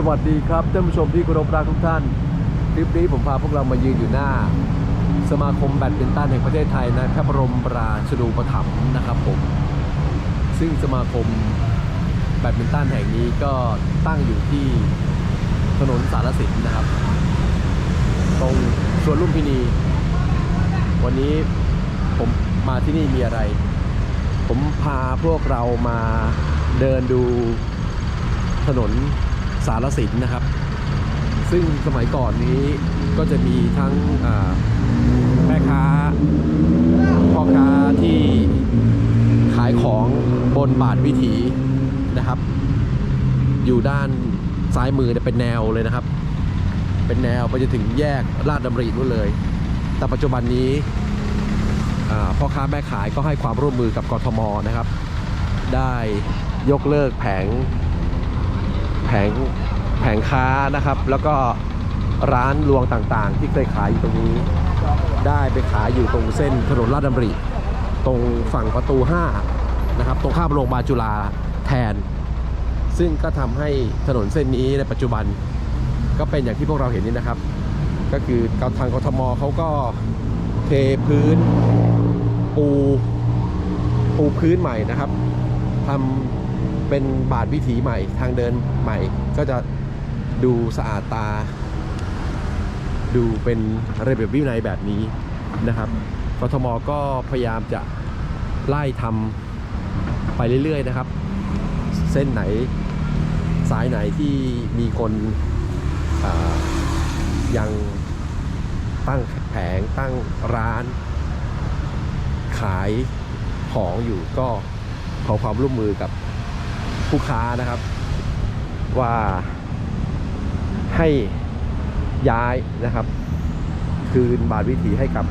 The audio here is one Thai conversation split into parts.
สวัสดีครับท่านผู้ชมที่เคารพรักทุกท่านคลิปนี้ผมพาพวกเรามายืนอยู่หน้า สมาคมแบดมินตันแห่งประเทศไทยนะพระบรมราชูปถัมภ์นะครับผม ซึ่งสมาคมแบดมินตันแห่งนี้ก็ตั้งอยู่ที่ถนนสารสินนะครับ ตรงสวนลุมพินี วันนี้ผมมาที่นี่มีอะไร ผมพาพวกเรามาเดินดูถนน สารสินนะครับ ซึ่งสมัยก่อนนี้ก็จะมีทั้งแม่ค้าพ่อค้าที่ขายของบนบาทวิถีนะครับ อยู่ด้านซ้ายมือเป็นแนวเลยนะครับ เป็นแนวไปจนถึงแยกลาดดำรินู่นเลย แต่ปัจจุบันนี้พ่อค้าแม่ขายก็ให้ความร่วมมือกับกทมนะครับ ได้ยกเลิกแผง แผงแผงค้านะครับ แล้วก็ร้านรวงต่างๆ ที่เคยขายอยู่ตรงนี้ ได้ไปขายอยู่ตรงเส้นถนนลาดดำริ ตรงฝั่งประตู5นะครับตรงข้ามโรงพยาบาลจุฬาแทน ซึ่งก็ทำให้ถนนเส้นนี้ในปัจจุบัน ก็เป็นอย่างที่พวกเราเห็นนี่นะครับ ก็คือทางกทมเขาก็เทพื้นปูปูพื้นใหม่นะครับทำ เป็นบาทวิถีใหม่ ทางเดินใหม่ ก็จะดูสะอาดตา ดูเป็นระเบียบวินัยแบบนี้นะครับกทมก็พยายามจะไล่ทำไปเรื่อยๆนะครับ เส้นไหนสายไหนที่มีคนยังตั้งแผงตั้งร้าน ขายของอยู่ก็ขอความร่วมมือกับ ผู้ค้านะครับ ว่าให้ย้ายนะครับ คืนบาทวิถีให้กับ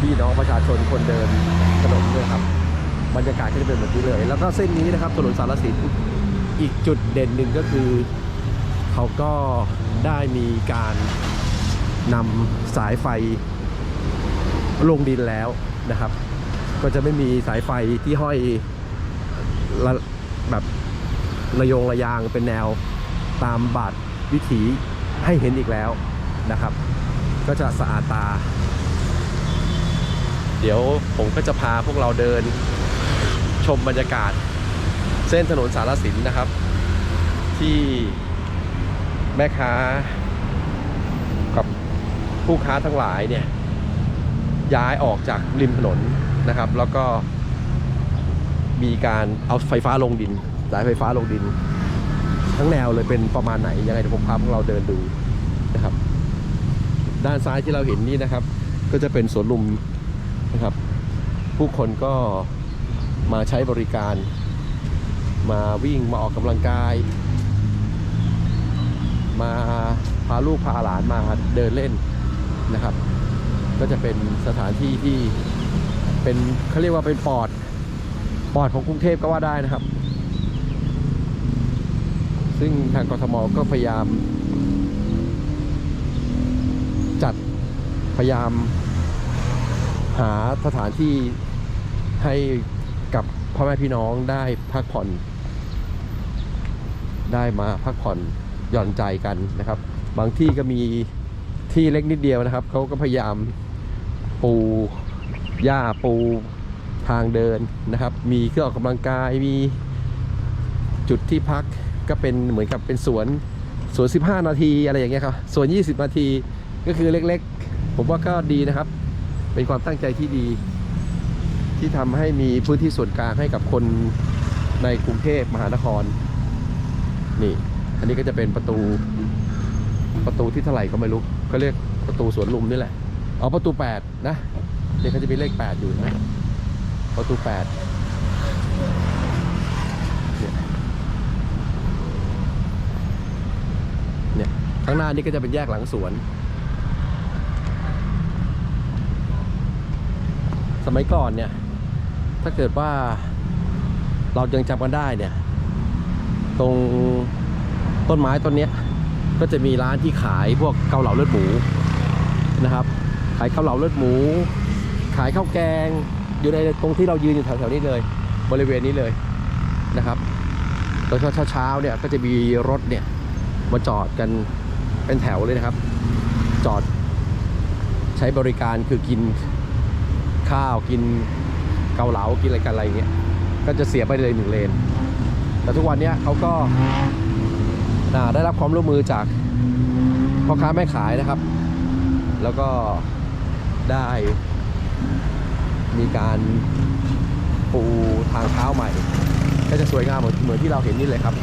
พี่น้องประชาชนคนเดินถนนด้วยครับ บรรยากาศก็จะเป็นแบบนี้เลย แล้วก็เส้นนี้นะครับถนนสารสินอีกจุดเด่นหนึ่งก็คือ เขาก็ได้มีการนำสายไฟลงดินแล้วนะครับ ก็จะไม่มีสายไฟที่ห้อย แบบระยงระยางเป็นแนวตามบาทวิถีให้เห็นอีกแล้วนะครับ ก็จะสะอาดตา เดี๋ยวผมก็จะพาพวกเราเดินชมบรรยากาศ เส้นถนนสารสินนะครับ ที่แม่ค้า กับผู้ค้าทั้งหลายเนี่ยย้ายออกจากริมถนนนะครับ แล้วก็ มีการเอาไฟฟ้าลงดินสายไฟฟ้าลงดิน ทั้งแนวเลยเป็นประมาณไหนยังไงเดี๋ยวผมพาพวกเราเดินดูนะครับ ด้านซ้ายที่เราเห็นนี่นะครับ ก็จะเป็นสวนลุมนะครับ ผู้คนก็มาใช้บริการ มาวิ่งมาออกกำลังกาย มาพาลูกพาหลานมาเดินเล่นนะครับ ก็จะเป็นสถานที่ที่เป็นเขาเรียกว่าเป็นปอด ปอดของกรุงเทพก็ว่าได้นะครับ ซึ่งทางกทมก็พยายาม จัดพยายามหาสถานที่ให้กับพ่อแม่พี่น้องได้พักผ่อน ได้มาพักผ่อนหย่อนใจกันนะครับ บางที่ก็มีที่เล็กนิดเดียวนะครับเขาก็พยายามปูหญ้าปู ทางเดินนะครับ มีเครื่องออกกำลังกายมีจุดที่พักก็เป็นเหมือนกับเป็นสวนสวน 15 นาทีอะไรอย่างเงี้ยครับสวน 20 นาทีก็คือเล็กๆ ผมว่าก็ดีนะครับ เป็นความตั้งใจที่ดี ที่ทำให้มีพื้นที่ส่วนกลางให้กับคนในกรุงเทพมหานคร นี่ อันนี้ก็จะเป็นประตูประตูที่เท่าไหร่ก็ไม่รู้ก็เรียกประตูสวนลุมนี่แหละ เอาประตูแปดนะ นี่เขาจะมีเลขแปดอยู่นะ ประตูแปดเนี่ยเนี่ยข้างหน้านี่ก็จะเป็นแยกหลังสวน สมัยก่อนเนี่ย ถ้าเกิดว่าเรายังจำกันได้เนี่ย ตรงต้นไม้ต้นเนี้ยก็จะมีร้านที่ขายพวกเกาเหลาเลือดหมูนะครับ ขายเกาเหลาเลือดหมู ขายข้าวแกง อยู่ในตรงที่เรายืนอยู่แถวๆนี้เลย บริเวณนี้เลยนะครับตแล้วก็เช้าๆเนี่ยก็จะมีรถเนี่ยมาจอดกันเป็นแถวเลยนะครับ จอดใช้บริการคือกินข้าวกินเกาเหลากินอะไรกันอะไรเงี้ยก็จะเสียไปเลยหนึ่งเลน แต่ทุกวันเนี้ยเขาก็าได้รับความร่วมมือจากพ่อค้าแม่ขายนะครับ แล้วก็ได้ มีการปูทางเท้าใหม่ ก็จะสวยงามเหมือนเหมือนที่เราเห็นนี่เลยครับ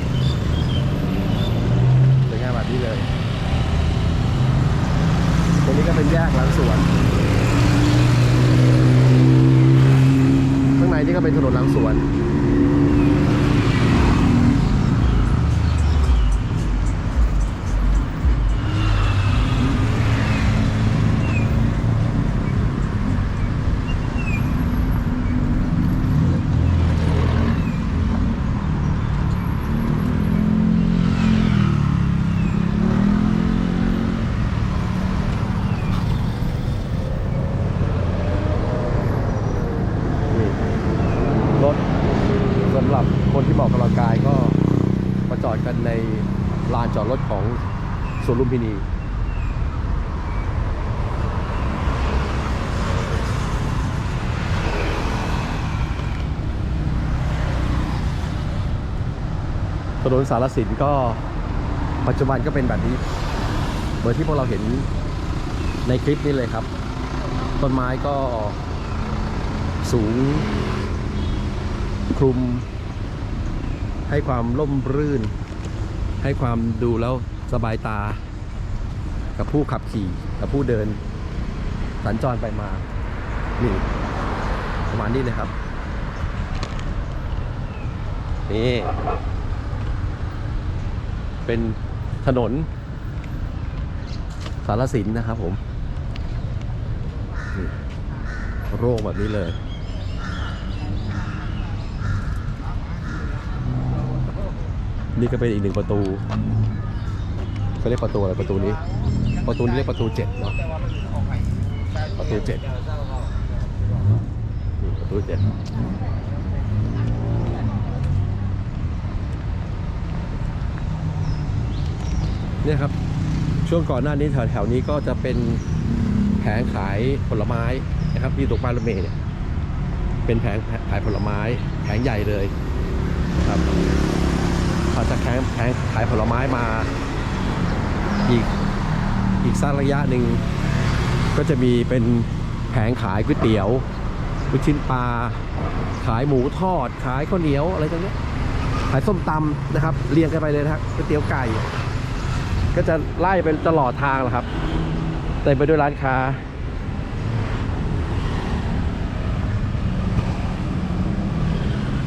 สวยงามแบบนี้เลย ตรงนี้ก็เป็นแยกหลังสวน ข้างในนี่ก็เป็นถนนหลังสวนรถสำหรับ คนที่มาออกกำลังกายก็มาจอดกันในลานจอดรถของสวนลุมพินีถนนสารสินก็ปัจจุบันก็เป็นแบบนี้ เหมือนที่พวกเราเห็นในคลิปนี้เลยครับ ต้นไม้ก็สูงคลุม ให้ความร่มรื่น ให้ความดูแล้วสบายตา กับผู้ขับขี่กับผู้เดิน สัญจรไปมา นี่ประมาณนี้เลยครับ นี่ เป็นถนน สารสินนะครับผม โร่งแบบนี้เลย นี่ก็เป็นอีกหนึ่งประตูเขาเรียกประตูอะไรประตูนี้ ประตูนี้เรียกประตูเจ็ดเนาะประตูเจ็ดนี่ประตูเจ็ดเนี่ยครับช่วงก่อนหน้านี้แถวแถวๆนี้ก็จะเป็นแผงขายผลไม้นะครับที่ตรงป้ายรถเมล์เนี่ยเป็นแผงขายผลไม้แผงใหญ่เลยครับ พอจะแผงแผงขายผลไม้มาอีกอีกสักระยะหนึ่งก็จะมีเป็นแผงขายก๋วยเตี๋ยวลูกชิ้นปลา ขายหมูทอด ขายข้าวเหนียวอะไรตรงนี้ขายส้มตำนะครับ เรียงกันไปเลยนะครับก๋วยเตี๋ยวไก่ ก็จะไล่ไปตลอดทางแหละครับเต็มไปด้วยร้านค้า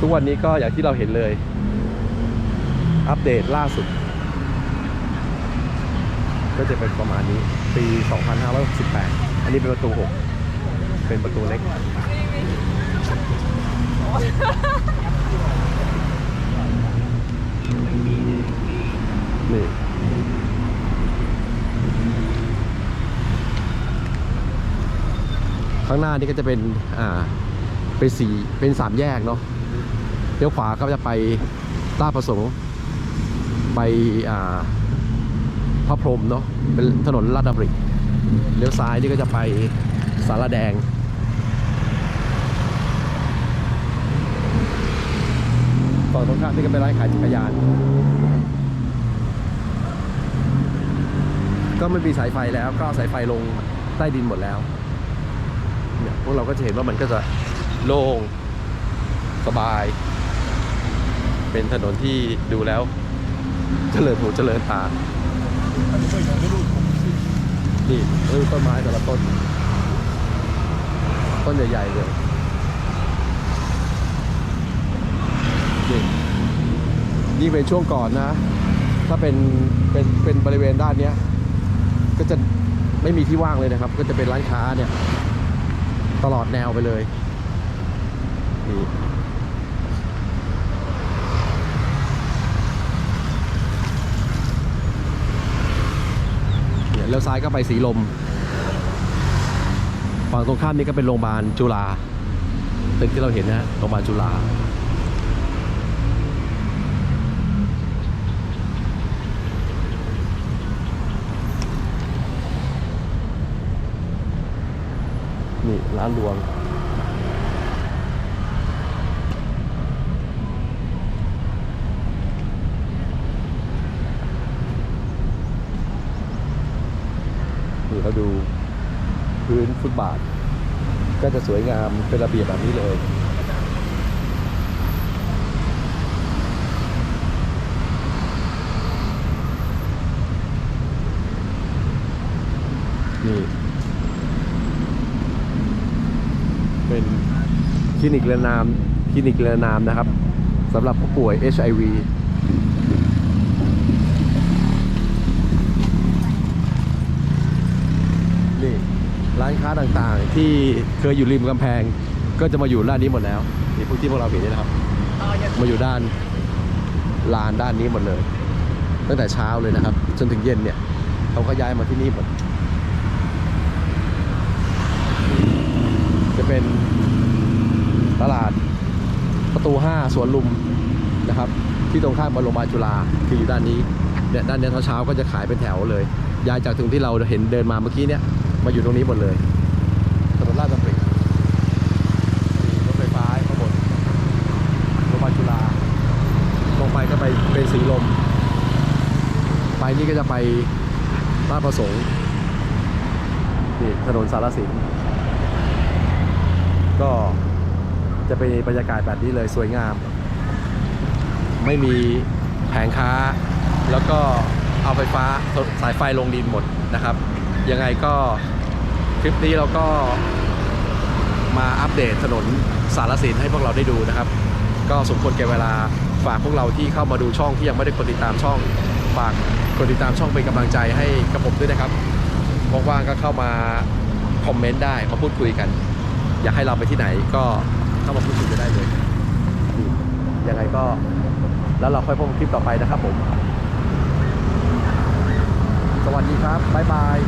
ทุกวันนี้ก็อย่างที่เราเห็นเลย อัปเดตล่าสุด ก็จะเป็นประมาณนี้ ปี 2568 อันนี้เป็นประตู 6 เป็นประตูเล็ก นี่ข้างหน้านี่ก็จะเป็น อ่า เป็นสี่เป็นสามแยกเนาะ เลี้ยวขวาก็จะไปลาประสงค์ ไปอ่าพระพรหมเนาะเป็นถนนลาดดำริเลี้ยวซ้ายนี่ก็จะไปสารแดงฝั่งตรงข้ามนี่ก็เป็นร้านขายจักรยาน ก็ไม่มีสายไฟแล้วก็สายไฟลงใต้ดินหมดแล้วเนี่ยพวกเราก็จะเห็นว่ามันก็จะโล่งสบาย เป็นถนนที่ดูแล้ว เจริญหูเจริญตานี่ดูต้นไม้แต่ละต้น ต้นใหญ่ๆเลยนี่ยิ่งเป็นช่วงก่อนนะ ถ้าเป็นเป็นเป็นบริเวณด้านเนี้ย ก็จะไม่มีที่ว่างเลยนะครับ ก็จะเป็นร้านค้าเนี่ย ตลอดแนวไปเลยนี่ ยวซ้ายก็ไปสีลม ฝั่งตรงข้ามนี้ก็เป็นโรงพยาบาลจุฬาตึกที่เราเห็นนะโรงพยาบาลจุฬานี่ร้านรวง สวยงามเป็นระเบียบแบบนี้เลยนี่เป็นคลินิกเรือนามคลินิกเรือนามนะครับสำหรับผู้ป่วย HIV นี่ ร้านค้าต่างๆ ที่เคยอยู่ริมกำแพง ก็จะมาอยู่ด้านนี้หมดแล้วนี่พวกที่พวกเราเห็นนี่นะครับ มาอยู่ด้านลานด้านนี้หมดเลย ตั้งแต่เช้าเลยนะครับ จนถึงเย็นเนี่ยเขาก็ย้ายมาที่นี่หมด จะเป็นตลาดประตู 5 สวนลุมนะครับ ที่ตรงข้ามบรมาจุฬาคืออยู่ด้านนี้เนี่ยด้านเนี้ยเช้าๆก็จะขายเป็นแถวเลย ย้ายจากตรงที่เราเห็นเดินมาเมื่อกี้เนี่ย มาอยู่ตรงนี้หมดเลยถนนลาดดำริมีรถไฟฟ้าข้างบนโรงพยาบาลจุฬาตรงไปก็ไปเป็นสีลม ไปนี่ก็จะไปบ้านประสงค์นี่ถนนสารสิน ก็จะเป็นบรรยากาศแบบนี้เลยสวยงาม ไม่มีแผงค้า แล้วก็เอาไฟฟ้าสายไฟลงดินหมดนะครับ ยังไงก็ค ลิปนี้เราก็มาอัปเดตถนนสารสินให้พวกเราได้ดูนะครับ ก็สมควรแก่เวลาฝากพวกเราที่เข้ามาดูช่องที่ยังไม่ได้กดติดตามช่อง ฝากกดติดตามช่องเป็นกำลังใจให้กับผมด้วยนะครับว่างๆก็เข้ามาคอมเมนต์ได้มาพูดคุยกัน อยากให้เราไปที่ไหนก็เข้ามาพูดคุยกันได้เลยยังไงก็ แล้วเราค่อยพบกันคลิปต่อไปนะครับผม สวัสดีครับ บ๊ายบาย